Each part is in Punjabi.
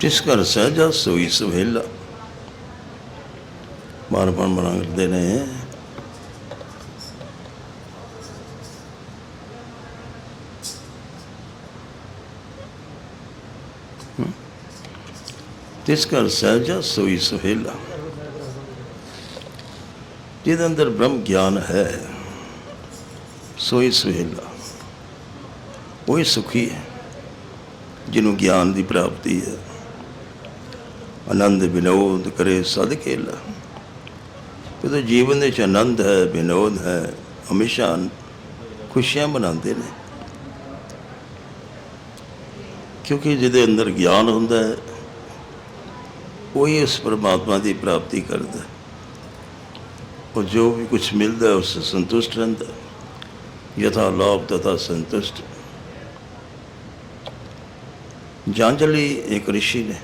ਜਿਸ ਘਰ ਸਹਿਜਾ ਸੋਈ ਸੁਹੇਲਾ ਬਾਰ ਬਾਰ ਮਨਾ ਕਰਦੇ ਨੇ। ਤਿਸ ਘਰ ਸਹਿਜਾ ਸੋਈ ਸੁਹੇਲਾ ਜਿਹਦੇ ਅੰਦਰ ਬ੍ਰਹਮ ਗਿਆਨ ਹੈ, ਸੋਈ ਸੁਹੇਲਾ ਉਹ ਸੁਖੀ ਹੈ, ਜਿਹਨੂੰ ਗਿਆਨ ਦੀ ਪ੍ਰਾਪਤੀ ਹੈ। ਆਨੰਦ ਵਿਨੋਦ ਕਰੇ ਸਦਕੇਲਾ ਜਦੋਂ ਜੀਵਨ ਵਿੱਚ ਆਨੰਦ ਹੈ, ਵਿਨੋਦ ਹੈ, ਹਮੇਸ਼ਾ ਖੁਸ਼ੀਆਂ ਮਨਾਉਂਦੇ ਨੇ। ਕਿਉਂਕਿ ਜਿਹਦੇ ਅੰਦਰ ਗਿਆਨ ਹੁੰਦਾ ਹੈ, ਉਹ ਹੀ ਉਸ ਪਰਮਾਤਮਾ ਦੀ ਪ੍ਰਾਪਤੀ ਕਰਦਾ ਉਹ ਜੋ ਵੀ ਕੁਝ ਮਿਲਦਾ, ਉਸ ਸੰਤੁਸ਼ਟ ਰਹਿੰਦਾ ਯਥਾ ਲੋਭ ਤਥਾ ਸੰਤੁਸ਼ਟ। ਜਾਂਜਲੀ ਇੱਕ ਰਿਸ਼ੀ ਨੇ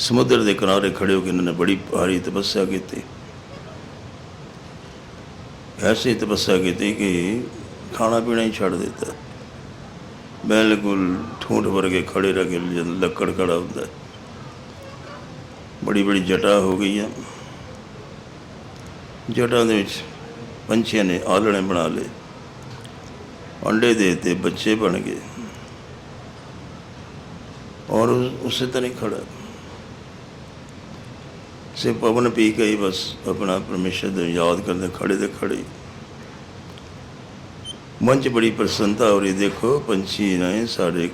ਸਮੁੰਦਰ ਦੇ ਕਿਨਾਰੇ ਖੜੇ ਹੋ ਕੇ ਇਹਨਾਂ ਨੇ ਬੜੀ ਭਾਰੀ ਤਪੱਸਿਆ ਕੀਤੀ। ਐਸੀ ਤਪੱਸਿਆ ਕੀਤੀ ਕਿ ਖਾਣਾ ਪੀਣਾ ਹੀ ਛੱਡ ਦਿੱਤਾ। ਬਿਲਕੁਲ ਠੂਠ ਵਰਗੇ ਖੜੇ ਰਹਿ ਗਏ ਜਦ ਲੱਕੜ ਖੜਾ ਹੁੰਦਾ। ਬੜੀ ਬੜੀ ਜਟਾ ਹੋ ਗਈ ਆ ਜਟਾ ਦੇ ਵਿੱਚ ਪੰਛੀਆਂ ਨੇ ਆਲਣੇ ਬਣਾ ਲਏ। ਅੰਡੇ ਦੇ ਦਿੱਤੇ ਬੱਚੇ ਬਣ ਗਏ। ਔਰ ਉਸੇ ਤਰ੍ਹਾਂ ਹੀ ਖੜਾ ਸੇ ਪਵਨ ਪੀ ਕੇ ਹੀ ਬਸ ਆਪਣਾ ਪਰਮੇਸ਼ਰ ਨੂੰ ਯਾਦ ਕਰਦੇ, ਖੜੇ ਦੇ ਖੜੇ ਮੰਚ ਬੜੀ ਪ੍ਰਸੰਨਤਾ ਹੋ ਰਹੀ, ਦੇਖੋ ਪੰਛੀ ਨੇ ਸਾਡੇ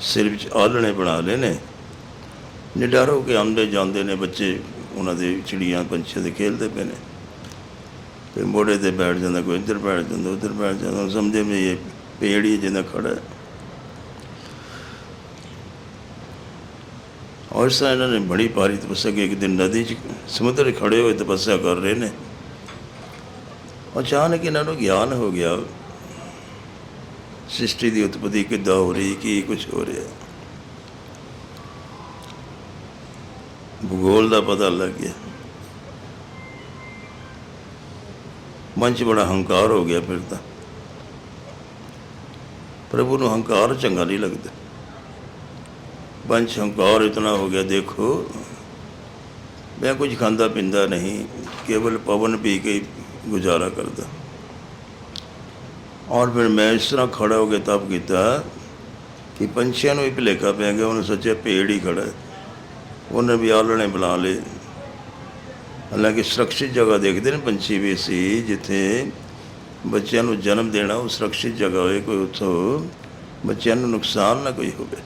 ਸਿਰ ਵਿੱਚ ਆਲਣੇ ਬਣਾ ਲਏ ਨੇ। ਨਿਡਾਰੋ ਕੇ ਆਉਂਦੇ ਜਾਂਦੇ ਨੇ ਬੱਚੇ, ਉਹਨਾਂ ਦੇ ਚਿੜੀਆਂ ਪੰਛੀਆਂ ਦੇ ਖੇਲਦੇ ਪਏ ਨੇ। ਤੇ ਮੋੜੇ ਤੇ ਬੈਠ ਜਾਂਦਾ, ਕੋਈ ਇੱਧਰ ਬੈਠ ਜਾਂਦਾ, ਉੱਧਰ ਬੈਠ ਜਾਂਦਾ ਸਮਝੇ ਮੇ ਇਹ ਪੇੜ ਹੀ ਜਿਹਦਾ ਖੜਾ ਹੈ। ਔਰ ਇਸ ਤਰ੍ਹਾਂ ਇਹਨਾਂ ਨੇ ਬੜੀ ਭਾਰੀ ਤਪੱਸਿਆ ਕਿ ਇੱਕ ਦਿਨ ਨਦੀ 'ਚ ਸਮੁੰਦਰ 'ਚ ਖੜੇ ਹੋਏ ਤਪੱਸਿਆ ਕਰ ਰਹੇ ਨੇ। ਅਚਾਨਕ ਇਹਨਾਂ ਨੂੰ ਗਿਆਨ ਹੋ ਗਿਆ। ਸ੍ਰਿਸ਼ਟੀ ਦੀ ਉਤਪਤੀ ਕਿੱਦਾਂ ਹੋ ਰਹੀ, ਕੀ ਕੁਝ ਹੋ ਰਿਹਾ? ਭੂਗੋਲ ਦਾ ਪਤਾ ਲੱਗ ਗਿਆ। ਮਨ 'ਚ ਬੜਾ ਹੰਕਾਰ ਹੋ ਗਿਆ ਫਿਰ ਤਾਂ। ਪ੍ਰਭੂ ਨੂੰ ਹੰਕਾਰ ਚੰਗਾ ਨਹੀਂ ਲੱਗਦਾ। ਪੰਚ ਹੰਕਾਰ ਇਤਨਾ ਹੋ ਗਿਆ, ਦੇਖੋ। ਮੈਂ ਕੁਝ ਖਾਂਦਾ ਪਿੰਦਾ ਨਹੀਂ, ਕੇਵਲ ਪਵਨ ਪੀ ਕੇ ਹੀ ਗੁਜ਼ਾਰਾ ਕਰਦਾ। ਔਰ ਫਿਰ ਮੈਂ ਇਸ ਤਰ੍ਹਾਂ ਖੜਾ ਹੋ ਕੇ ਤਪ ਕੀਤਾ ਕਿ ਪੰਛੀਆਂ ਨੂੰ ਵੀ ਭੁਲੇਖਾ ਪੈ ਗਿਆ, ਉਹਨੇ ਸੋਚਿਆ ਭੇੜ ਹੀ ਖੜਾ ਉਹਨੇ ਵੀ ਆਲਣੇ ਬਣਾ ਲਏ। ਹਾਲਾਂਕਿ ਸੁਰੱਖਿਅਤ ਜਗ੍ਹਾ ਦੇਖਦੇ ਨੇ ਪੰਛੀ ਵੀ ਸੀ ਜਿੱਥੇ ਬੱਚਿਆਂ ਨੂੰ ਜਨਮ ਦੇਣਾ, ਉਹ ਸੁਰੱਖਿਅਤ ਜਗ੍ਹਾ ਹੋਏ, ਕੋਈ ਉੱਥੋਂ ਬੱਚਿਆਂ ਨੂੰ ਨੁਕਸਾਨ ਨਾ ਕੋਈ ਹੋਵੇ।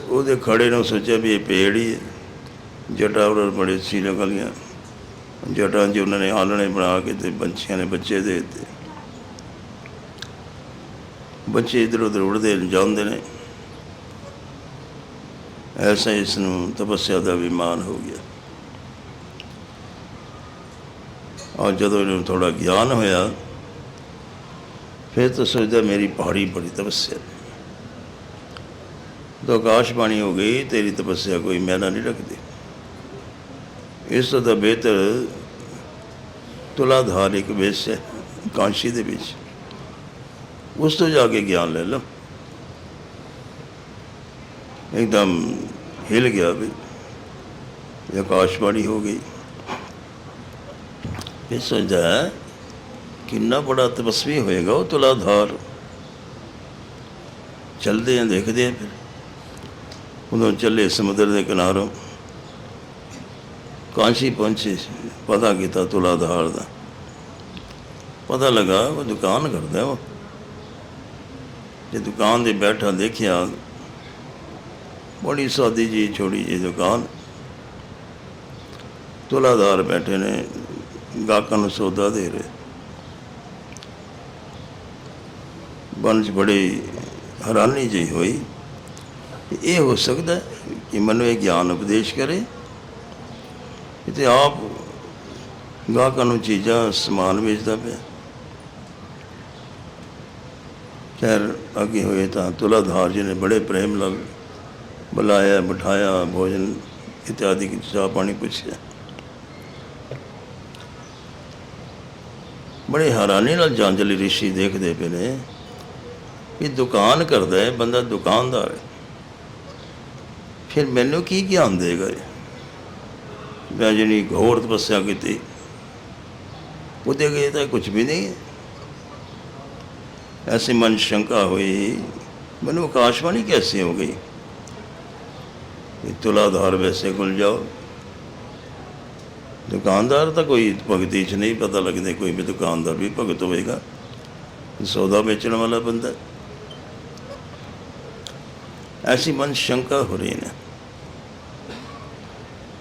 ਤੇ ਉਹਦੇ ਖੜੇ ਨੂੰ ਸੋਚਿਆ ਵੀ ਇਹ ਪੇੜ ਹੀ ਹੈ। ਜਟਾ ਉਹਨਾਂ ਬੜੇ ਸੀ ਨਿਕਲੀਆਂ ਜਟਾਂ 'ਚ ਉਹਨਾਂ ਨੇ ਆਲਣੇ ਬਣਾ ਕੇ ਤੇ ਪੰਛੀਆਂ ਨੇ ਬੱਚੇ ਦੇ ਦਿੱਤੇ। ਬੱਚੇ ਇਧਰ ਉਧਰ ਉੜਦੇ ਜਾਂਦੇ ਨੇ। ਐਸਾ ਇਸ ਨੂੰ ਤਪੱਸਿਆ ਦਾ ਵਿਮਾਨ ਹੋ ਗਿਆ। ਔਰ ਜਦੋਂ ਇਹਨੂੰ ਥੋੜਾ ਗਿਆਨ ਹੋਇਆ, ਫਿਰ ਤਾਂ ਸੋਚਦਾ ਮੇਰੀ ਪਹਾੜੀ ਬੜੀ ਤਪੱਸਿਆ। ਆਕਾਸ਼ ਬਾਣੀ ਹੋ ਗਈ, ਤੇਰੀ ਤਪੱਸਿਆ ਕੋਈ ਮੈਨਾ ਨਹੀਂ ਰੱਖਦੀ। ਇਸ ਤੋਂ ਤਾਂ ਬਿਹਤਰ ਤੁਲਾਧਾਰ ਇੱਕ ਵੇਸ ਹੈ, ਕਾਂਸ਼ੀ ਦੇ ਵਿੱਚ। ਉਸ ਤੋਂ ਜਾ ਕੇ ਗਿਆਨ ਲੈ ਲਓ ਇੱਕਦਮ ਹਿਲ ਗਿਆ ਵੀ ਇਹ ਆਕਾਸ਼ਬਾਣੀ ਹੋ ਗਈ। ਇਹ ਸੋਚਦਾ ਕਿੰਨਾ ਬੜਾ ਤਪਸਵੀ ਹੋਏਗਾ ਉਹ ਤੁਲਾਧਾਰ। ਚਲਦੇ ਆ, ਦੇਖਦੇ ਆ ਫਿਰ। ਉਦੋਂ ਚੱਲੇ ਸਮੁੰਦਰ ਦੇ ਕਿਨਾਰੋਂ। ਕਾਂਸ਼ੀ ਪਹੁੰਚੇ ਪਤਾ ਕੀਤਾ ਤੁਲਾਧਾਰ ਦਾ। ਪਤਾ ਲੱਗਾ ਉਹ ਦੁਕਾਨ ਕਰਦਾ ਉਹ। ਜੇ ਦੁਕਾਨ ਤੇ ਬੈਠਾ ਦੇਖਿਆ, ਬੜੀ ਸਾਦੀ ਜੀ ਛੋਟੀ ਜੀ ਦੁਕਾਨ। ਤੁਲਾਧਾਰ ਬੈਠੇ ਨੇ, ਗਾਹਕਾਂ ਨੂੰ ਸੌਦਾ ਦੇ ਰਹੇ। ਮਨ 'ਚ ਬੜੀ ਹੈਰਾਨੀ ਜਿਹੀ ਹੋਈ। ਇਹ ਹੋ ਸਕਦਾ ਕਿ ਮੈਨੂੰ ਇਹ ਗਿਆਨ ਉਪਦੇਸ਼ ਕਰੇ ਇਹ ਤੇ ਆਪ ਗਾਹਕਾਂ ਨੂੰ ਚੀਜ਼ਾਂ ਸਮਾਨ ਵੇਚਦਾ ਪਿਆ। ਖੈਰ, ਅੱਗੇ ਹੋਏ ਤਾਂ ਤੁਲਾਧਾਰ ਜੀ ਨੇ ਬੜੇ ਪ੍ਰੇਮ ਨਾਲ ਬੁਲਾਇਆ, ਬਿਠਾਇਆ, ਭੋਜਨ ਇਤਿਆਦਿ ਕੀ ਚਾਹ ਪਾਣੀ ਪੁੱਛਿਆ। ਬੜੇ ਹੈਰਾਨੀ ਨਾਲ ਜਾਂਜਲੀ ਰਿਸ਼ੀ ਦੇਖਦੇ ਪਏ ਨੇ ਵੀ ਦੁਕਾਨ ਕਰਦਾ ਹੈ, ਬੰਦਾ ਦੁਕਾਨਦਾਰ ਹੈ। ਫਿਰ ਮੈਨੂੰ ਕੀ ਗਿਆਨ ਦੇਗਾ ਮੈਂ ਜਿਹੜੀ ਹੋਰ ਤਪੱਸਿਆ ਕੀਤੀ। ਉਹਦੇ ਗਏ ਤਾਂ ਕੁਝ ਵੀ ਨਹੀਂ ਐਸੀ ਮਨ ਸ਼ੰਕਾ ਹੋਈ, ਮੈਨੂੰ ਆਕਾਸ਼ਵਾਣੀ ਕੈਸੀ ਹੋ ਗਈ? ਤੁਲਾਧਾਰ ਵੈਸੇ ਕੋਲ ਜਾਓ। ਦੁਕਾਨਦਾਰ ਤਾਂ ਕੋਈ ਭਗਤੀ 'ਚ ਨਹੀਂ, ਪਤਾ ਲੱਗਦੇ ਕੋਈ ਵੀ ਦੁਕਾਨਦਾਰ ਵੀ ਭਗਤ ਹੋਵੇਗਾ। ਸੌਦਾ ਵੇਚਣ ਵਾਲਾ ਬੰਦਾ। ਐਸੀ ਮਨ ਸ਼ੰਕਾ ਹੋ ਰਹੀ ਨੇ।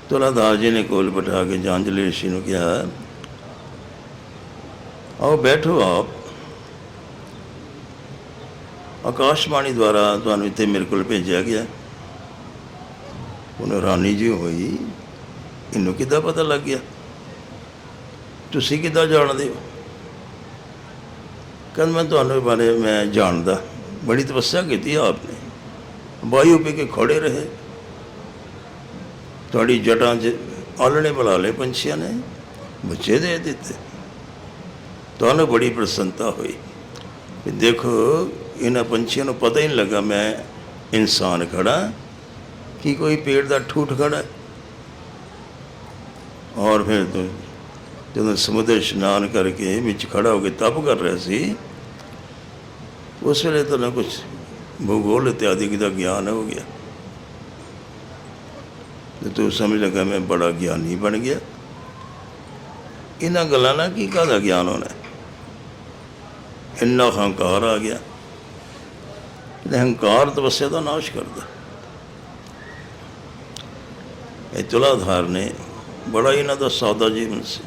ਤੁਲਾਦਾਰ ਜੀ ਨੇ ਕੋਲ ਬਿਠਾ ਕੇ ਜਾਂਜਲੀ ઋષਿ ਨੂੰ ਕਿਹਾ, ਆਓ ਬੈਠੋ ਆਪ। ਆਕਾਸ਼ਵਾਣੀ ਦੁਆਰਾ ਤੁਹਾਨੂੰ ਇੱਥੇ ਮੇਰੇ ਕੋਲ ਭੇਜਿਆ ਗਿਆ। ਉਹਨੂੰ ਰਾਣੀ ਜੀ ਹੋਈ, ਇਹਨੂੰ ਕਿੱਦਾਂ ਪਤਾ ਲੱਗ ਗਿਆ? ਤੁਸੀਂ ਕਿੱਦਾਂ ਜਾਣਦੇ ਹੋ? ਕਹਿੰਦਾ ਮੈਂ ਤੁਹਾਨੂੰ ਬਾਰੇ ਮੈਂ ਜਾਣਦਾ। ਬੜੀ ਤਪੱਸਿਆ ਕੀਤੀ ਆਪਨੇ। ਵਾਯੂ ਪੀ ਕੇ ਖੜੇ ਰਹੇ। ਤੁਹਾਡੀ ਜਟਾਂ 'ਚ ਆਲਣੇ ਬੁਲਾ ਲਏ ਪੰਛੀਆਂ ਨੇ, ਬੱਚੇ ਦੇ ਦਿੱਤੇ। ਤੁਹਾਨੂੰ ਬੜੀ ਪ੍ਰਸੰਨਤਾ ਹੋਈ ਦੇਖੋ, ਇਹਨਾਂ ਪੰਛੀਆਂ ਨੂੰ ਪਤਾ ਹੀ ਨਹੀਂ ਲੱਗਾ ਮੈਂ ਇਨਸਾਨ ਖੜਾ ਕਿ ਕੋਈ ਪੇੜ ਦਾ ਠੂਠ ਖੜਾ ਔਰ ਫਿਰ ਜਦੋਂ ਸਮੁੰਦਰ ਇਸ਼ਨਾਨ ਕਰਕੇ ਵਿੱਚ ਖੜਾ ਹੋ ਕੇ ਤਪ ਕਰ ਰਿਹਾ ਸੀ, ਉਸ ਵੇਲੇ ਤਾਂ ਨਾ ਕੁਝ ਭੂਗੋਲ ਇਤਿਆਦਿ ਦਾ ਗਿਆਨ ਹੋ ਗਿਆ। ਤੇ ਤੂੰ ਸਮਝ ਲਗਾ ਮੈਂ ਬੜਾ ਗਿਆਨੀ ਬਣ ਗਿਆ। ਇਹਨਾਂ ਗੱਲਾਂ ਨਾਲ ਕੀ ਕਾਹਦਾ ਗਿਆਨ ਹੋਣਾ? ਇੰਨਾ ਹੰਕਾਰ ਆ ਗਿਆ। ਹੰਕਾਰ ਤਪੱਸਿਆ ਦਾ ਨਾਸ਼ ਕਰਦਾ। ਇਹ ਤੁਲਾਧਾਰ ਨੇ ਬੜਾ ਇਹਨਾਂ ਦਾ ਸਾਦਾ ਜੀਵਨ ਸੀ।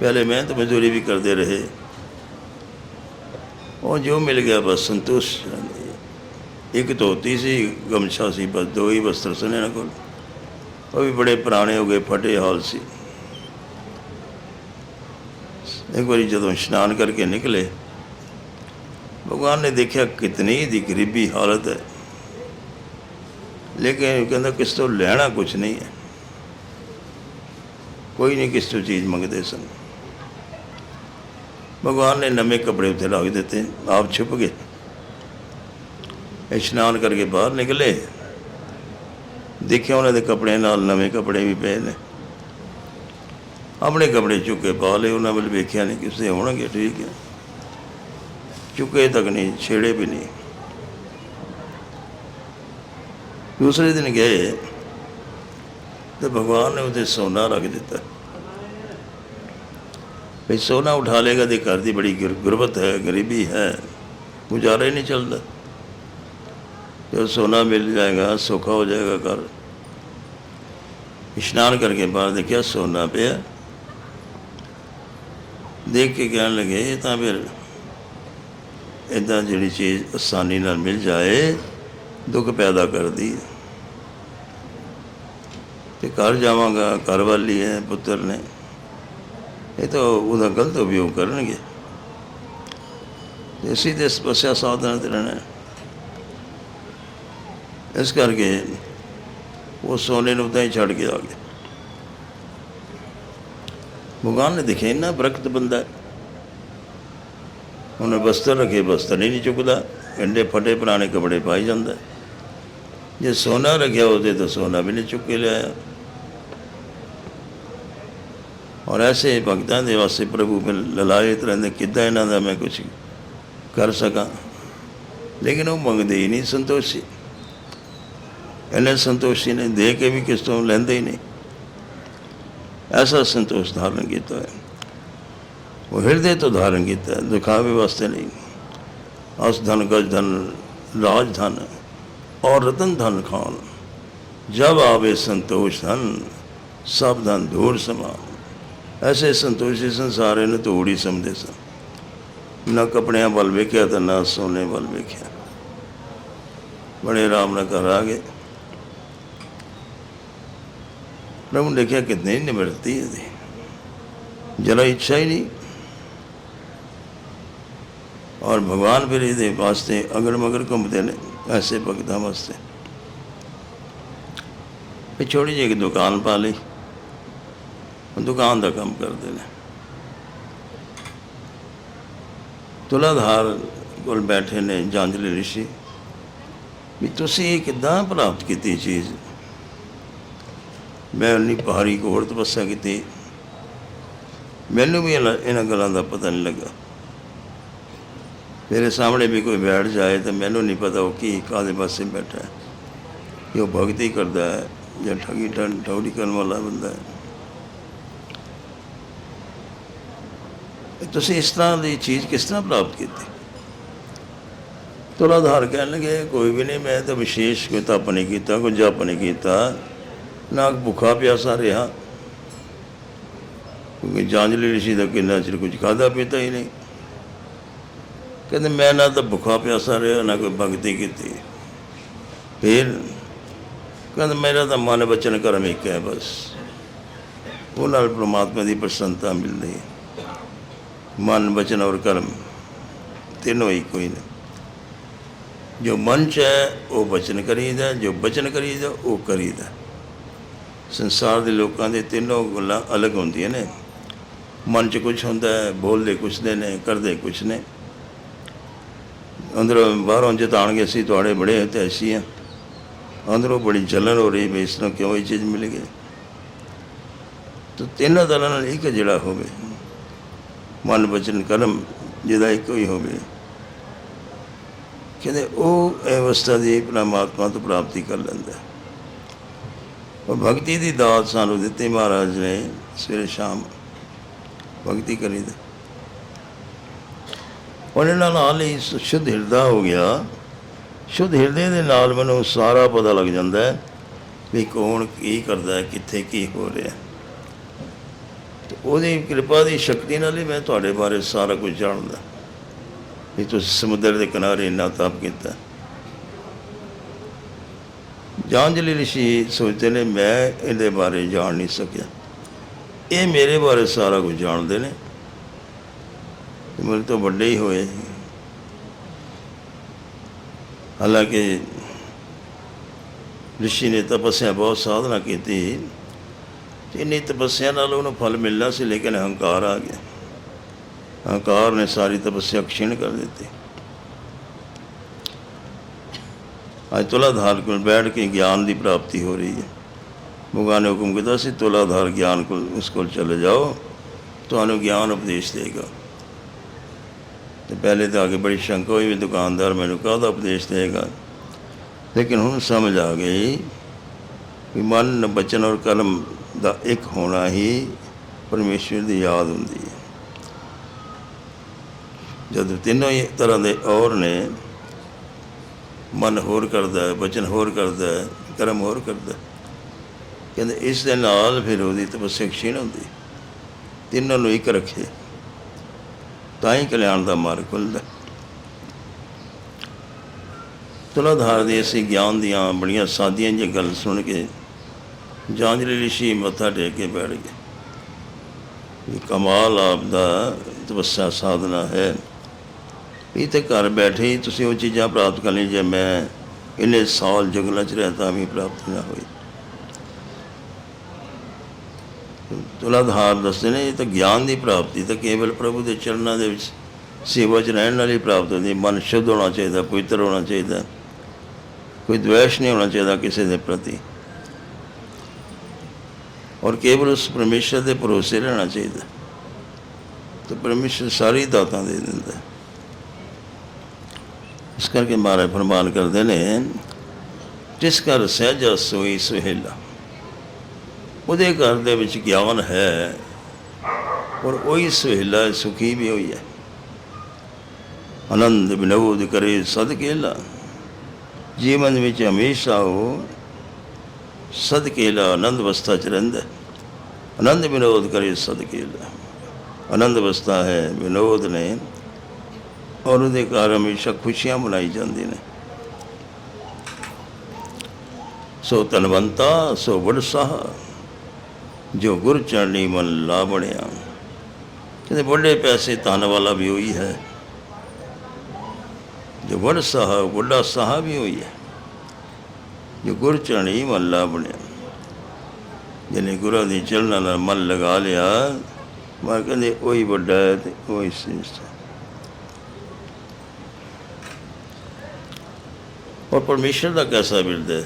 ਪਹਿਲੇ ਮਿਹਨਤ ਮਜ਼ਦੂਰੀ ਵੀ ਕਰਦੇ ਰਹੇ। ਉਹ ਜੋ ਮਿਲ ਗਿਆ ਬਸ ਸੰਤੁਸ਼ ਇੱਕ ਧੋਤੀ ਸੀ, ਗਮਛਾ ਸੀ, ਬਸ ਦੋ ਹੀ ਵਸਤਰ ਸਨ ਇਹਨਾਂ ਕੋਲ। ਉਹ ਵੀ ਬੜੇ ਪੁਰਾਣੇ ਹੋ ਗਏ, ਫਟੇ ਹਾਲ ਸੀ। ਇੱਕ ਵਾਰੀ ਜਦੋਂ ਇਸ਼ਨਾਨ ਕਰਕੇ ਨਿਕਲੇ, ਭਗਵਾਨ ਨੇ ਦੇਖਿਆ ਕਿਤਨੀ ਦੀ ਗਰੀਬੀ ਹਾਲਤ ਹੈ। ਲੇਕਿਨ ਕਹਿੰਦਾ, ਕਿਸ ਤੋਂ ਲੈਣਾ ਕੁਝ ਨਹੀਂ ਹੈ। ਕੋਈ ਨਹੀਂ ਕਿਸ ਤੋਂ ਚੀਜ਼ ਮੰਗਦੇ ਸਨ। ਭਗਵਾਨ ਨੇ ਨਵੇਂ ਕੱਪੜੇ ਉੱਤੇ ਲਾ ਕੇ ਦਿੱਤੇ, ਆਪ ਛੁਪ ਗਏ। ਇਸ਼ਨਾਨ ਕਰਕੇ ਬਾਹਰ ਨਿਕਲੇ। ਦੇਖਿਆ ਉਹਨਾਂ ਦੇ ਕੱਪੜੇ ਨਾਲ ਨਵੇਂ ਕੱਪੜੇ ਵੀ ਪਏ ਨੇ। ਆਪਣੇ ਕੱਪੜੇ ਚੁੱਕ ਕੇ ਪਾ ਲਏ, ਉਹਨਾਂ ਵੱਲ ਵੇਖਿਆ ਨਹੀਂ ਕਿਸੇ ਹੋਣਗੇ, ਠੀਕ ਹੈ। ਚੁੱਕੇ ਤੱਕ ਨਹੀਂ, ਛੇੜੇ ਵੀ ਨਹੀਂ। ਦੂਸਰੇ ਦਿਨ ਗਏ ਤੇ ਭਗਵਾਨ ਨੇ ਉਹਦੇ ਸੋਨਾ ਰੱਖ ਦਿੱਤਾ। ਵੀ ਸੋਨਾ ਉਠਾ ਲੇਗਾ ਤੇ ਘਰ ਦੀ ਬੜੀ ਗੁਰ- ਗੁਰਬਤ ਹੈ, ਗਰੀਬੀ ਹੈ, ਗੁਜ਼ਾਰਾ ਹੀ ਨਹੀਂ ਚੱਲਦਾ। ਜੋ ਸੋਨਾ ਮਿਲ ਜਾਏਗਾ, ਸੌਖਾ ਹੋ ਜਾਏਗਾ ਘਰ। ਇਸ਼ਨਾਨ ਕਰਕੇ ਬਾਹਰ ਦੇਖਿਆ ਸੋਨਾ ਪਿਆ। ਦੇਖ ਕੇ ਕਹਿਣ ਲੱਗੇ, ਇਹ ਤਾਂ ਫਿਰ ਇਦਾਂ ਜਿਹੜੀ ਚੀਜ਼ ਆਸਾਨੀ ਨਾਲ ਮਿਲ ਜਾਏ, ਦੁੱਖ ਪੈਦਾ ਕਰਦੀ ਹੈ। ਤੇ ਘਰ ਜਾਵਾਂਗਾ, ਘਰ ਵਾਲੀ ਹੈ, ਪੁੱਤਰ ਨੇ। ਇਹ ਤਾਂ ਉਹਦਾ ਗਲਤ ਉਪਯੋਗ ਕਰਨਗੇ। ਤੇ ਸਿੱਧੇ ਸਪਸਿਆ ਸਾਧਨ ਤੇ ਰਹਿਣਾ ਇਸ ਕਰਕੇ ਉਹ ਸੋਨੇ ਨੂੰ ਤਾਂ ਹੀ ਛੱਡ ਕੇ ਆ ਗਿਆ। ਭਗਵਾਨ ਨੇ ਦੇਖਿਆ ਇੰਨਾ ਬਰਕਤ ਬੰਦਾ। ਉਹਨੇ ਬਸਤਰ ਰੱਖੇ, ਬਸਤਰ ਹੀ ਨਹੀਂ ਚੁੱਕਦਾ। ਇੰਨੇ ਫਟੇ ਪੁਰਾਣੇ ਕੱਪੜੇ ਪਾਈ ਜਾਂਦਾ। ਜੇ ਸੋਨਾ ਰੱਖਿਆ ਉਹਦੇ ਤਾਂ ਸੋਨਾ ਵੀ ਨਹੀਂ ਚੁੱਕ ਕੇ ਲਿਆਇਆ। ਔਰ ਐਸੇ ਭਗਤਾਂ ਦੇ ਵਾਸਤੇ ਪ੍ਰਭੂ ਫਿਰ ਲਲਾਇਤ ਰਹਿੰਦੇ, ਕਿੱਦਾਂ ਇਹਨਾਂ ਦਾ ਮੈਂ ਕੁਝ ਕਰ ਸਕਾਂ? ਲੇਕਿਨ ਉਹ ਮੰਗਦੇ ਹੀ ਨਹੀਂ ਸੰਤੋਸ਼ੀ। ਇਹਨੇ ਸੰਤੋਸ਼ੀ ਨੇ ਦੇ ਕੇ ਵੀ ਕਿਸ ਤੋਂ ਲੈਂਦੇ ਹੀ ਨਹੀਂ। ਐਸਾ ਸੰਤੋਸ਼ ਧਾਰਨ ਕੀਤਾ ਹੈ। ਉਹ ਹਿਰਦੇ ਤੋਂ ਧਾਰਨ ਕੀਤਾ ਦਿਖਾਵੇ ਵਾਸਤੇ ਨਹੀਂ। ਅਸ ਧਨ, ਗਜ ਧਨ, ਰਾਜ ਧਨ ਔਰ ਰਤਨ ਧਨ ਖਾਨ ਜਬ ਆਵੇ ਸੰਤੋਸ਼ ਧਨ, ਸਭ ਧਨ ਦੂਰ ਸਮਾ ਐਸੇ ਸੰਤੋਸ਼ੀ ਸੰਸਾਰੇ ਨੂੰ ਤੋੜੀ ਸਮਝਦੇ ਸਨ। ਨਾ ਕਪੜਿਆਂ ਵੱਲ ਵੇਖਿਆ ਤਾਂ ਨਾ ਸੋਨੇ ਵੱਲ ਵੇਖਿਆ। ਬੜੇ ਆਰਾਮ ਨਾਲ ਘਰ ਆ ਗਏ। ਪ੍ਰਭੂ ਨੇ ਦੇਖਿਆ ਕਿਤਨੀ ਨਿਮਰਤੀ ਇਹਦੀ। ਜਰਾ ਇੱਛਾ ਹੀ ਨਹੀਂ। ਔਰ ਭਗਵਾਨ ਫਿਰ ਇਹਦੇ ਵਾਸਤੇ ਅਗਰ ਮਗਰ ਘੁੰਮਦੇ ਨੇ, ਐਸੇ ਭਗਤਾਂ ਵਾਸਤੇ। ਫਿਰ ਛੋਟੀ ਜਿਹੀ ਇੱਕ ਦੁਕਾਨ ਪਾ ਲਈ। ਉਹ ਦੁਕਾਨ ਦਾ ਕੰਮ ਕਰਦੇ ਨੇ। ਤੁਲਾਧਾਰ ਕੋਲ ਬੈਠੇ ਨੇ, ਜਾਂਜਲੀ ਰਿਸ਼ੀ, ਵੀ ਤੁਸੀਂ ਇਹ ਕਿੱਦਾਂ ਪ੍ਰਾਪਤ ਕੀਤੀ ਚੀਜ਼? ਮੈਂ ਉਨੀ ਪਹਾੜੀ ਕੋੜ ਤਪੱਸਿਆ ਕੀਤੀ, ਮੈਨੂੰ ਵੀ ਇਹਨਾਂ ਇਹਨਾਂ ਗੱਲਾਂ ਦਾ ਪਤਾ ਨਹੀਂ ਲੱਗਾ। ਮੇਰੇ ਸਾਹਮਣੇ ਵੀ ਕੋਈ ਬੈਠ ਜਾਏ ਤਾਂ ਮੈਨੂੰ ਨਹੀਂ ਪਤਾ ਉਹ ਕੀ ਕਾਦੇ ਪਾਸੇ ਬੈਠਾ ਹੈ। ਕਿ ਉਹ ਭਗਤੀ ਕਰਦਾ ਹੈ ਜਾਂ ਠਗੀ ਠੰ ਠੌੜੀ ਕਰਨ ਵਾਲਾ ਬੰਦਾ ਹੈ। ਤੁਸੀਂ ਇਸ ਤਰ੍ਹਾਂ ਦੀ ਚੀਜ਼ ਕਿਸ ਤਰ੍ਹਾਂ ਪ੍ਰਾਪਤ ਕੀਤੀ? ਤੁਲਾਧਾਰ ਕਹਿਣ ਲੱਗੇ ਕੋਈ ਵੀ ਨਹੀਂ, ਮੈਂ ਤਾਂ ਵਿਸ਼ੇਸ਼ ਕੋਈ ਤਪ ਨਹੀਂ ਕੀਤਾ, ਕੋਈ ਜਪ ਨਹੀਂ ਕੀਤਾ। ਨਾ ਭੁੱਖਾ ਪਿਆਸਾ ਰਿਹਾ। ਕਿਉਂਕਿ ਜਾਂਜਲੀ ਰਿਸ਼ੀ ਦਾ ਕਿੰਨਾ ਚਿਰ ਕੁਝ ਖਾਦਾ ਪੀਤਾ ਹੀ ਨਹੀਂ। ਕਹਿੰਦੇ ਮੈਂ ਨਾ ਤਾਂ ਭੁੱਖਾ ਪਿਆਸਾ ਰਿਹਾ, ਨਾ ਕੋਈ ਭਗਤੀ ਕੀਤੀ। ਫਿਰ ਕਹਿੰਦੇ ਮੇਰਾ ਤਾਂ ਮਨ ਬਚਨ ਕਰਮ ਇੱਕ ਹੈ ਬਸ। ਉਹ ਨਾਲ ਪ੍ਰਮਾਤਮਾ ਦੀ ਪ੍ਰਸੰਨਤਾ ਮਿਲਦੀ ਹੈ। ਮਨ ਬਚਨ ਔਰ ਕਰਮ ਤਿੰਨੋਂ ਹੀ ਕੋਈ ਨੇ। ਜੋ ਮਨ ਚ ਹੈ, ਉਹ ਬਚਨ ਕਰੀਦਾ, ਜੋ ਬਚਨ ਕਰੀਦਾ, ਉਹ ਕਰੀਦਾ। ਸੰਸਾਰ ਦੇ ਲੋਕਾਂ ਦੇ ਤਿੰਨੋਂ ਗੱਲਾਂ ਅਲੱਗ ਹੁੰਦੀਆਂ ਨੇ। ਮਨ ਚ ਕੁਝ ਹੁੰਦਾ ਹੈ, ਬੋਲਦੇ ਕੁਛ ਦੇ ਨੇ, ਕਰਦੇ ਕੁਛ ਨੇ। ਅੰਦਰੋਂ ਬਾਹਰੋਂ ਜਤਾਣਗੇ ਅਸੀਂ, ਤੁਹਾਡੇ ਬੜੇ ਹਿਤੈਸ਼ੀ ਆ ਅੰਦਰੋਂ ਬੜੀ ਜਲਨ ਹੋ ਰਹੀ ਵੀ ਇਸ ਨੂੰ ਕਿਉਂ ਇਹ ਚੀਜ਼ ਮਿਲ ਗਈ? ਤਾਂ ਤਿੰਨਾਂ ਦਲਾਂ ਨਾਲ ਇੱਕ ਜਿਹੜਾ ਹੋਵੇ, ਮਨ ਬਚਨ ਕਲਮ ਜਿਹਦਾ ਇੱਕੋ ਹੀ ਹੋਵੇ। ਕਹਿੰਦੇ ਉਹ ਅਵਸਥਾ ਦੀ ਪਰਮਾਤਮਾ ਤੋਂ ਪ੍ਰਾਪਤੀ ਕਰ ਲੈਂਦਾ। ਉਹ ਭਗਤੀ ਦੀ ਦਾਤ ਸਾਨੂੰ ਦਿੱਤੀ ਮਹਾਰਾਜ ਨੇ ਸਵੇਰੇ ਸ਼ਾਮ। ਭਗਤੀ ਕਰੀ ਕਰੀਦਾ ਉਹਨੇ ਨਾਲ ਨਾਲ ਹੀ ਸ਼ੁੱਧ ਹਿਰਦਾ ਹੋ ਗਿਆ। ਸ਼ੁੱਧ ਹਿਰਦੇ ਦੇ ਨਾਲ ਮੈਨੂੰ ਸਾਰਾ ਪਤਾ ਲੱਗ ਜਾਂਦਾ ਹੈ ਵੀ ਕੌਣ ਕੀ ਕਰਦਾ ਹੈ, ਕਿੱਥੇ ਕੀ ਹੋ ਰਿਹਾ ਤੇ ਉਹਦੀ ਕਿਰਪਾ ਦੀ ਸ਼ਕਤੀ ਨਾਲ ਹੀ ਮੈਂ ਤੁਹਾਡੇ ਬਾਰੇ ਸਾਰਾ ਕੁਝ ਜਾਣਦਾ। ਵੀ ਤੁਸੀਂ ਸਮੁੰਦਰ ਦੇ ਕਿਨਾਰੇ ਇੰਨਾ ਤਾਪ ਕੀਤਾ। ਜਾਂਜਲੀ ਰਿਸ਼ੀ ਸੋਚਦੇ ਨੇ, ਮੈਂ ਇਹਦੇ ਬਾਰੇ ਜਾਣ ਨਹੀਂ ਸਕਿਆ। ਇਹ ਮੇਰੇ ਬਾਰੇ ਸਾਰਾ ਕੁਝ ਜਾਣਦੇ ਨੇ। ਮੇਰੇ ਤੋਂ ਵੱਡੇ ਹੀ ਹੋਏ। ਹਾਲਾਂਕਿ ਰਿਸ਼ੀ ਨੇ ਤਪੱਸਿਆ, ਬਹੁਤ ਸਾਧਨਾ ਕੀਤੀ। ਤੇ ਇੰਨੀ ਤਪੱਸਿਆ ਨਾਲ ਉਹਨੂੰ ਫਲ ਮਿਲਣਾ ਸੀ, ਲੇਕਿਨ ਹੰਕਾਰ ਆ ਗਿਆ। ਹੰਕਾਰ ਨੇ ਸਾਰੀ ਤਪੱਸਿਆ ਖਿਣ ਕਰ ਦਿੱਤੀ। ਅੱਜ ਤੁਲਾਧਾਰ ਕੋਲ ਬੈਠ ਕੇ ਗਿਆਨ ਦੀ ਪ੍ਰਾਪਤੀ ਹੋ ਰਹੀ ਹੈ। ਭਗਵਾਨ ਨੇ ਹੁਕਮ ਕੀਤਾ ਸੀ, ਤੁਲਾਧਾਰ ਗਿਆਨ ਕੋਲ, ਉਸ ਕੋਲ ਚਲੇ ਜਾਓ, ਤੁਹਾਨੂੰ ਗਿਆਨ ਉਪਦੇਸ਼ ਦੇਗਾ। ਤੇ ਪਹਿਲੇ ਤਾਂ ਆਗੇ ਬੜੀ ਸ਼ੰਕਾ ਹੋਈ ਵੀ ਦੁਕਾਨਦਾਰ ਮੈਨੂੰ ਕਾਹਦਾ ਉਪਦੇਸ਼ ਦੇਗਾ? ਲੇਕਿਨ ਹੁਣ ਸਮਝ ਆ ਗਈ ਵੀ ਮਨ ਬਚਨ ਔਰ ਕਲਮ ਦਾ ਇੱਕ ਹੋਣਾ ਹੀ ਪਰਮੇਸ਼ਵਰ ਦੀ ਯਾਦ ਹੁੰਦੀ ਹੈ। ਜਦ ਤਿੰਨੋਂ ਹੀ ਤਰ੍ਹਾਂ ਦੇ ਔਰ ਨੇ ਮਨ ਹੋਰ ਕਰਦਾ ਹੈ ਬਚਨ ਹੋਰ ਕਰਦਾ ਹੈ ਕਰਮ ਹੋਰ ਕਰਦਾ। ਕਹਿੰਦੇ ਇਸ ਦੇ ਨਾਲ ਫਿਰ ਉਹਦੀ ਤਪੱਸਿਆ ਖਿਣ ਹੁੰਦੀ। ਤਿੰਨਾਂ ਨੂੰ ਇੱਕ ਰੱਖੇ, ਤਾਂ ਹੀ ਕਲਿਆਣ ਦਾ ਮਾਰਗ ਖੁੱਲਦਾ। ਹੈ। ਤੁਲਾਧਾਰ ਦੇ ਅਸੀਂ ਗਿਆਨ ਦੀਆਂ ਬੜੀਆਂ ਸਾਦੀਆਂ ਜਿਹੀਆਂ ਗੱਲ ਸੁਣ ਕੇ ਜਾਂਜਲੀ ਰਿਸ਼ੀ ਮੱਥਾ ਟੇਕ ਕੇ ਬੈਠ ਗਏ। ਇਹ ਕਮਾਲ ਆਪ ਦਾ ਤਪੱਸਿਆ ਸਾਧਨਾ ਹੈ। ਇਹ ਤੇ ਘਰ ਬੈਠੇ ਹੀ ਤੁਸੀਂ ਉਹ ਚੀਜ਼ਾਂ ਪ੍ਰਾਪਤ ਕਰ ਲਈ ਜੇ ਮੈਂ ਇੰਨੇ ਸਾਲ ਜੰਗਲਾਂ 'ਚ ਰਹਿਤਾ ਵੀ ਪ੍ਰਾਪਤ ਨਾ ਹੋਈ ਤੁਲਾਧਾਰ ਦੱਸਦੇ ਨੇ ਇਹ ਤਾਂ ਗਿਆਨ ਦੀ ਪ੍ਰਾਪਤੀ ਤਾਂ ਕੇਵਲ ਪ੍ਰਭੂ ਦੇ ਚਰਨਾਂ ਦੇ ਵਿੱਚ ਸੇਵਾ 'ਚ ਰਹਿਣ ਨਾਲ ਹੀ ਪ੍ਰਾਪਤ ਹੁੰਦੀ ਮਨ ਸ਼ੁੱਧ ਹੋਣਾ ਚਾਹੀਦਾ, ਪਵਿੱਤਰ ਹੋਣਾ ਚਾਹੀਦਾ, ਕੋਈ ਦ્વેષ ਨਹੀਂ ਹੋਣਾ ਚਾਹੀਦਾ ਕਿਸੇ ਦੇ ਪ੍ਰਤੀ। ਔਰ ਕੇਵਲ ਉਸ ਪਰਮੇਸ਼ਰ ਦੇ ਭਰੋਸੇ ਰਹਿਣਾ ਚਾਹੀਦਾ। ਤੇ ਪਰਮੇਸ਼ਰ ਸਾਰੀ ਦਾਤਾਂ ਦੇ ਦਿੰਦਾ। ਹੈ। ਇਸ ਕਰਕੇ ਮਹਾਰਾਜ ਫਰਮਾਨ ਕਰਦੇ ਨੇ ਜਿਸ ਘਰ ਸਹਿਜਾ ਸੋਈ ਸੁਹੇਲਾ ਉਹਦੇ ਘਰ ਦੇ ਵਿੱਚ ਗਿਆਨ ਹੈ ਔਰ ਉਹੀ ਸੁਹੇਲਾ ਹੈ, ਸੁਖੀ ਵੀ ਹੋਈ ਹੈ ਆਨੰਦ ਬਿਨੋਦ ਕਰੇ ਸਦਕੇਲਾ ਜੀਵਨ ਵਿੱਚ ਹਮੇਸ਼ਾ ਉਹ ਸਦਕੇਲਾ ਆਨੰਦ ਅਵਸਥਾ ਚ ਰਹਿੰਦਾ ਹੈ। ਆਨੰਦ ਵਿਨੋਦ ਕਰੇ ਸਦਕੇਲਾ ਆਨੰਦ ਅਵਸਥਾ ਹੈ ਵਿਨੋਦ ਨੇ ਔਰ ਉਹਦੇ ਘਰ ਹਮੇਸ਼ਾ ਖੁਸ਼ੀਆਂ ਮਨਾਈ ਜਾਂਦੀਆਂ ਨੇ। ਸੋ ਤਨਵੰਤਾ ਸੋ ਵਡਸਾਹ ਜੋ ਗੁਰ ਚਰਣੀ ਮਨ ਲਾ ਬਣਿਆ। ਕਹਿੰਦੇ ਵੱਡੇ ਪੈਸੇ ਧਨ ਵਾਲਾ ਵੀ ਹੋਈ ਹੈ। ਜੋ ਵਡ ਸਾਹ ਵੱਡਾ ਸਾਹ ਵੀ ਹੋਈ ਹੈ। ਜੋ ਗੁਰ ਚਰਣੀ ਮਨ ਲਾ ਬਣਿਆ। ਜਿਹਨੇ ਗੁਰਾਂ ਦੀ ਚਰਨਾਂ ਨਾਲ ਮਨ ਲਗਾ ਲਿਆ ਮੈਂ ਕਹਿੰਦੇ ਉਹੀ ਵੱਡਾ ਹੈ ਤੇ ਉਹੀ ਸ੍ਰੇਸ਼ਟ ਔਰ ਪਰਮੇਸ਼ਰ ਦਾ ਕੈਸਾ ਮਿਲਦਾ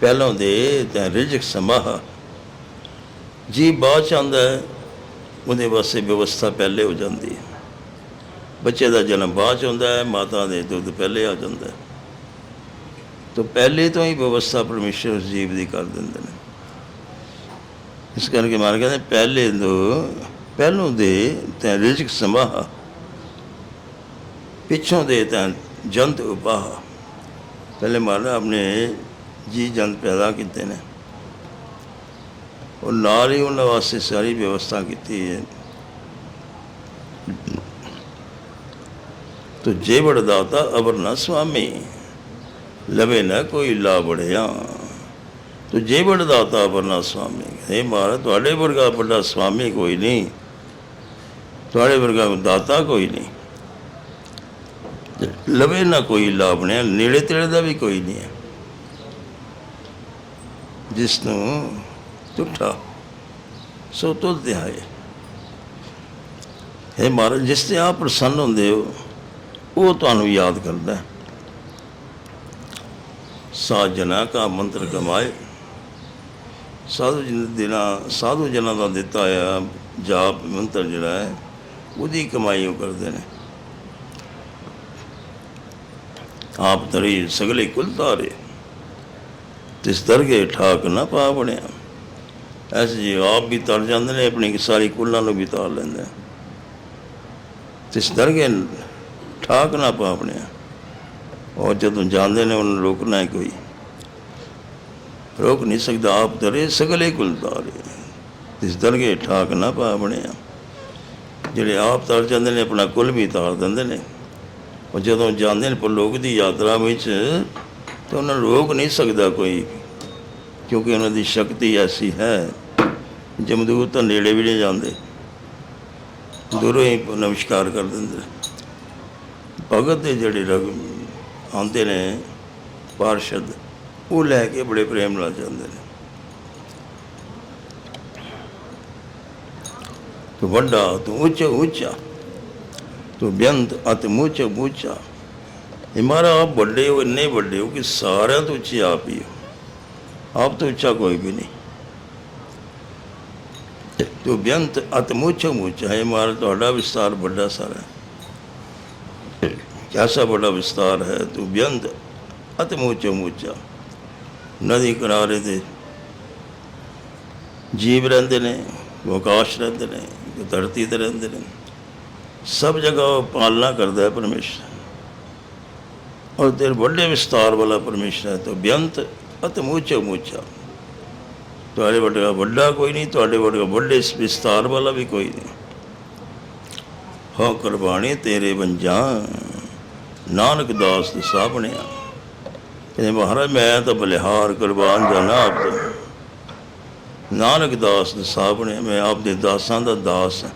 ਪਹਿਲੋਂ ਦੇ ਤਾਂ ਰਿਜਕ ਸਮਾਹ ਜੀ ਬਾਅਦ ਚ ਆਉਂਦਾ ਉਹਦੇ ਵਾਸਤੇ ਵਿਵਸਥਾ ਪਹਿਲੇ ਹੋ ਜਾਂਦੀ ਹੈ। ਬੱਚੇ ਦਾ ਜਨਮ ਬਾਅਦ ਚ ਹੁੰਦਾ ਹੈ, ਮਾਤਾ ਦੇ ਦੁੱਧ ਪਹਿਲੇ ਆ ਜਾਂਦਾ ਹੈ। ਤਾਂ ਪਹਿਲੇ ਤੋਂ ਹੀ ਵਿਵਸਥਾ ਪਰਮੇਸ਼ਰ ਉਸ ਜੀਵ ਦੀ ਕਰ ਦਿੰਦੇ ਨੇ। ਇਸ ਕਰਕੇ ਮਾਰ ਕਹਿੰਦੇ, ਪਹਿਲੇ ਤੋਂ ਪਹਿਲੋਂ ਦੇ ਤਾਂ ਰਿਜਕ ਸਮਾਹ ਪਿੱਛੋਂ ਦੇ ਤਾਂ ਜੰਤ ਉਪਾਹ ਪਹਿਲੇ ਮਹਾਰਾਜ ਆਪਣੇ ਜੀ ਜੰਤ ਪੈਦਾ ਕੀਤੇ ਨੇ। ਉਹ ਨਾਲ ਹੀ ਉਹਨਾਂ ਵਾਸਤੇ ਸਾਰੀ ਵਿਵਸਥਾ ਕੀਤੀ ਹੈ। ਤੋ ਜੇ ਦਾਤਾ ਅਵਰ ਨਾ ਸੁਆਮੀ ਲਵੇ ਨਾ ਕੋਈ ਲਾ ਬੜਿਆ ਤੋ ਜੇ ਦਾਤਾ ਅਵਰ ਨਾ ਸੁਆਮੀ ਇਹ ਮਹਾਰਾਜ, ਤੁਹਾਡੇ ਵਰਗਾ ਵੱਡਾ ਸੁਆਮੀ ਕੋਈ ਨਹੀਂ। ਤੁਹਾਡੇ ਵਰਗਾ ਦਾਤਾ ਕੋਈ ਨਹੀਂ। ਲਵੇ ਨਾ ਕੋਈ ਲਾਭਣਿਆ ਨੇੜੇ ਤੇੜੇ ਦਾ ਵੀ ਕੋਈ ਨਹੀਂ ਹੈ। ਜਿਸ ਨੂੰ ਤੁਠਾ ਸੋ ਤੁਧ ਧਿਆਏ ਹੈ ਮਹਾਰਾਜ, ਜਿਸ ਤੇ ਆਪ ਪ੍ਰਸੰਨ ਹੁੰਦੇ ਹੋ, ਉਹ ਤੁਹਾਨੂੰ ਯਾਦ ਕਰਦਾ ਹੈ। ਸਾਜਨਾ ਕਾ ਮੰਤਰ ਕਮਾਏ, ਸਾਧੂ ਜਨ ਦਿਨਾ, ਸਾਧੂ ਜਨਾਂ ਦਾ ਦਿੱਤਾ ਆ ਜਾਪ ਮੰਤਰ ਜਿਹੜਾ ਹੈ, ਉਹਦੀ ਕਮਾਈ ਉਹ ਕਰਦੇ ਨੇ। ਆਪ ਤਰੀ ਸਗਲੇ ਕੁਲ ਤਾਰੇ ਤਿਸ ਦਰਗੇ ਠਾਕ ਨਾ ਪਾ ਬਣਿਆ। ਐਸੇ ਜੀ ਆਪ ਵੀ ਤਰ ਜਾਂਦੇ ਨੇ, ਆਪਣੀ ਸਾਰੀ ਕੁੱਲਾਂ ਨੂੰ ਵੀ ਤਾਰ ਲੈਂਦੇ ਤਿਸ ਦਰਗੇ ਠਾਕ ਨਾ ਪਾ ਬਣਿਆ। ਉਹ ਜਦੋਂ ਜਾਂਦੇ ਨੇ, ਉਹਨੂੰ ਰੋਕਣਾ ਹੈ ਕੋਈ। ਰੋਕ ਨਹੀਂ ਸਕਦਾ, ਆਪ ਤਰੇ ਸਗਲੇ ਕੁਲ ਤਾਰੇ ਤਿਸ ਦਰਗੇ ਠਾਕ ਨਾ ਪਾ ਬਣਿਆ। ਜਿਹੜੇ ਆਪ ਤਰ ਜਾਂਦੇ ਨੇ, ਆਪਣਾ ਕੁੱਲ ਵੀ ਤਾਰ ਦਿੰਦੇ ਨੇ। ਉਹ ਜਦੋਂ ਜਾਂਦੇ ਨੇ ਪਰਲੋਕ ਦੀ ਯਾਤਰਾ ਵਿੱਚ, ਤਾਂ ਉਹਨਾਂ ਨੂੰ ਰੋਕ ਨਹੀਂ ਸਕਦਾ ਕੋਈ, ਕਿਉਂਕਿ ਉਹਨਾਂ ਦੀ ਸ਼ਕਤੀ ਐਸੀ ਹੈ। ਜਮਦੂਤ ਤਾਂ ਨੇੜੇ ਵੀ ਨਹੀਂ ਜਾਂਦੇ। ਦੂਰੋਂ ਹੀ ਨਮਸਕਾਰ ਕਰ ਦਿੰਦੇ ਭਗਤ ਦੇ ਜਿਹੜੇ ਰਗ ਆਉਂਦੇ ਨੇ, ਪਾਰਸ਼ਦ, ਉਹ ਲੈ ਕੇ ਬੜੇ ਪ੍ਰੇਮ ਨਾਲ ਜਾਂਦੇ ਨੇ। ਤੂੰ ਵੱਡਾ, ਤੂੰ ਉੱਚਾ ਉੱਚਾ। ਤੂੰ ਬੇਅੰਤ ਅਤੇ ਮੁੱਚ ਮੁੱਚਾ ਇਹ ਮਾਰਾ ਆਪ ਵੱਡੇ ਹੋ, ਇੰਨੇ ਵੱਡੇ ਹੋ ਕਿ ਸਾਰਿਆਂ ਤੋਂ ਉੱਚੇ ਆਪ ਹੀ ਹੋ। ਆਪ ਤੋਂ ਉੱਚਾ ਕੋਈ ਵੀ ਨਹੀਂ। ਤੂੰ ਬੇਅੰਤ ਅਤੇ ਮੁੱਚ ਮੁੱਚਾ ਹੈ ਮਾਰਾ ਤੁਹਾਡਾ ਵਿਸਤਾਰ ਵੱਡਾ ਸਾਰਾ ਹੈ। ਕਿਆਸਾ ਵੱਡਾ ਵਿਸਤਾਰ ਹੈ। ਤੂੰ ਬੇਅੰਤ ਅਤੇ ਮੁੱਚ ਮੁੱਚਾ ਨਦੀ ਕਿਨਾਰੇ ਤੇ ਜੀਵ ਰਹਿੰਦੇ ਨੇ ਉਹ ਆਕਾਸ਼ ਰਹਿੰਦੇ ਨੇ, ਧਰਤੀ ਤੇ ਰਹਿੰਦੇ ਨੇ। ਸਭ ਜਗ੍ਹਾ ਉਹ ਪਾਲਣਾ ਕਰਦਾ ਹੈ ਪਰਮੇਸ਼ਰ। ਔਰ ਤੇਰੇ ਵੱਡੇ ਵਿਸਤਾਰ ਵਾਲਾ ਪਰਮੇਸ਼ਰ ਹੈ, ਤਾਂ ਬੇਅੰਤ ਅਤੇ ਮੁੱਚਾ ਮੁੱਚਾ ਤੁਹਾਡੇ ਵੱਡਾ ਵੱਡਾ ਕੋਈ ਨਹੀਂ, ਤੁਹਾਡੇ ਵੱਡਾ ਵੱਡੇ ਵਿਸਤਾਰ ਵਾਲਾ ਵੀ ਕੋਈ ਨਹੀਂ। ਹੋ ਕੁਰਬਾਨੀ ਤੇਰੇ ਵੰਜਾਂ, ਨਾਨਕ ਦਾਸ ਦੇ ਸਾਹਮਣਿਆ ਕਹਿੰਦੇ ਮਹਾਰਾਜ, ਮੈਂ ਤਾਂ ਬਲਿਹਾਰ ਕੁਰਬਾਨ ਜਾਣਾ ਆਪ ਨਾਨਕ ਦਾਸ ਦੇ ਸਾਹਮਣੇ ਮੈਂ ਆਪ ਦੇ ਦਾਸਾਂ ਦਾ ਦਾਸ ਹਾਂ।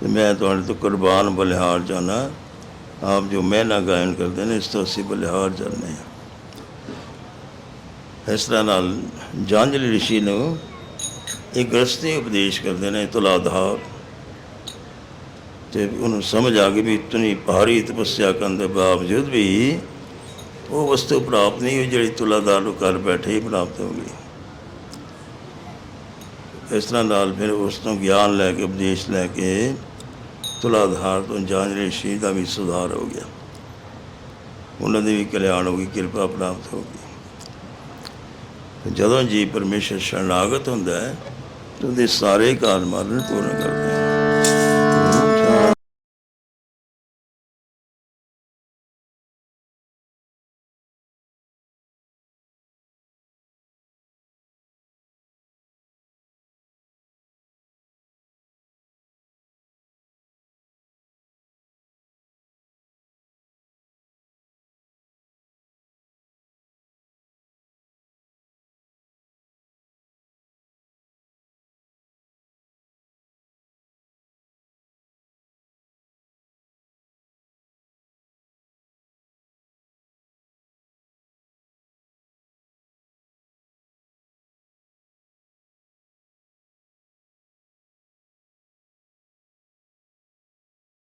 ਤੇ ਮੈਂ ਤੁਹਾਡੇ ਤੋਂ ਕੁਰਬਾਨ ਬਲਿਹਾਰ ਜਾਣਾ ਆਪ ਜੋ ਮਹਿਨਾ ਗਾਇਨ ਕਰਦੇ ਨੇ, ਇਸ ਤੋਂ ਅਸੀਂ ਬਲਿਹਾਰ ਜਾਂਦੇ ਹਾਂ। ਇਸ ਤਰ੍ਹਾਂ ਨਾਲ ਜਾਂਜਲੀ ਰਿਸ਼ੀ ਨੂੰ ਇੱਕ ਗ੍ਰਸਤੀ ਉਪਦੇਸ਼ ਕਰਦੇ ਨੇ ਤੁਲਾਧਾਰ। ਤੇ ਉਹਨੂੰ ਸਮਝ ਆ ਗਈ ਵੀ ਇਤਨੀ ਭਾਰੀ ਤਪੱਸਿਆ ਕਰਨ ਦੇ ਬਾਵਜੂਦ ਵੀ ਉਹ ਵਸਤੂ ਪ੍ਰਾਪਤ ਨਹੀਂ ਹੋਈ ਜਿਹੜੀ ਤੁਲਾਧਾਰ ਨੂੰ ਕਰ ਬੈਠੇ ਹੀ ਪ੍ਰਾਪਤ ਹੋ ਗਈ। ਇਸ ਤਰ੍ਹਾਂ ਨਾਲ ਫਿਰ ਉਸ ਤੋਂ ਗਿਆਨ ਲੈ ਕੇ, ਉਪਦੇਸ਼ ਲੈ ਕੇ ਤੁਲਾਧਾਰ ਤੋਂ ਜਾਂਜਲੀ ਰਿਸ਼ੀ ਦਾ ਵੀ ਸੁਧਾਰ ਹੋ ਗਿਆ। ਉਹਨਾਂ ਦੀ ਵੀ ਕਲਿਆਣ ਹੋ ਗਈ, ਕਿਰਪਾ ਪ੍ਰਾਪਤ ਹੋ ਗਈ। ਜਦੋਂ ਜੀ ਪਰਮੇਸ਼ਰ ਸ਼ਰਨਾਗਤ ਹੁੰਦਾ ਹੈ, ਤਾਂ ਉਹਦੇ ਸਾਰੇ ਕਾਲ ਮਾਰਨ ਪੂਰਨ ਕਰਦਾ ਹੈ